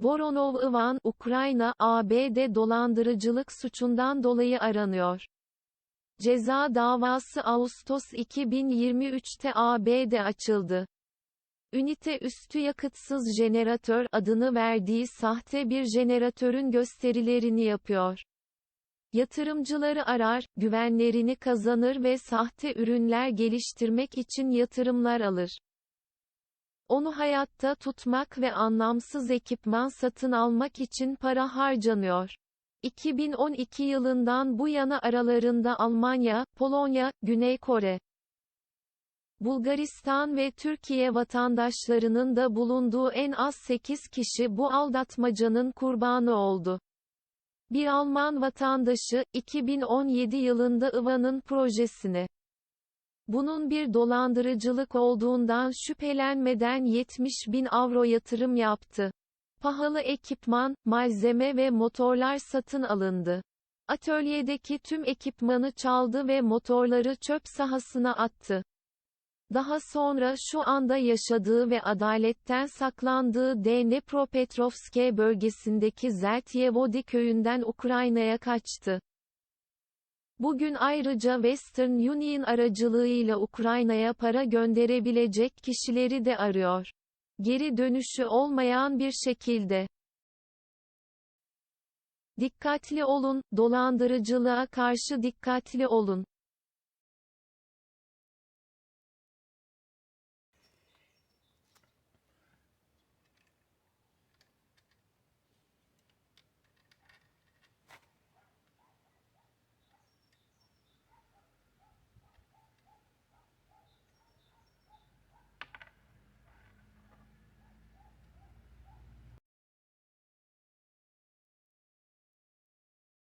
Voronov Ivan, Ukrayna, ABD dolandırıcılık suçundan dolayı aranıyor. Ceza davası Ağustos 2023'te ABD açıldı. Ünite üstü yakıtsız jeneratör adını verdiği sahte bir jeneratörün gösterilerini yapıyor. Yatırımcıları arar, güvenlerini kazanır ve sahte ürünler geliştirmek için yatırımlar alır. Onu hayatta tutmak ve anlamsız ekipman satın almak için para harcanıyor. 2012 yılından bu yana aralarında Almanya, Polonya, Güney Kore, Bulgaristan ve Türkiye vatandaşlarının da bulunduğu en az 8 kişi bu aldatmacanın kurbanı oldu. Bir Alman vatandaşı, 2017 yılında Ivan'ın projesine bunun bir dolandırıcılık olduğundan şüphelenmeden 70 bin avro yatırım yaptı. Pahalı ekipman, malzeme ve motorlar satın alındı. Atölyedeki tüm ekipmanı çaldı ve motorları çöp sahasına attı. Daha sonra şu anda yaşadığı ve adaletten saklandığı Dnepropetrovsk bölgesindeki Zeltyevody köyünden Ukrayna'ya kaçtı. Bugün ayrıca Western Union aracılığıyla Ukrayna'ya para gönderebilecek kişileri de arıyor. Geri dönüşü olmayan bir şekilde. Dikkatli olun, dolandırıcılığa karşı dikkatli olun.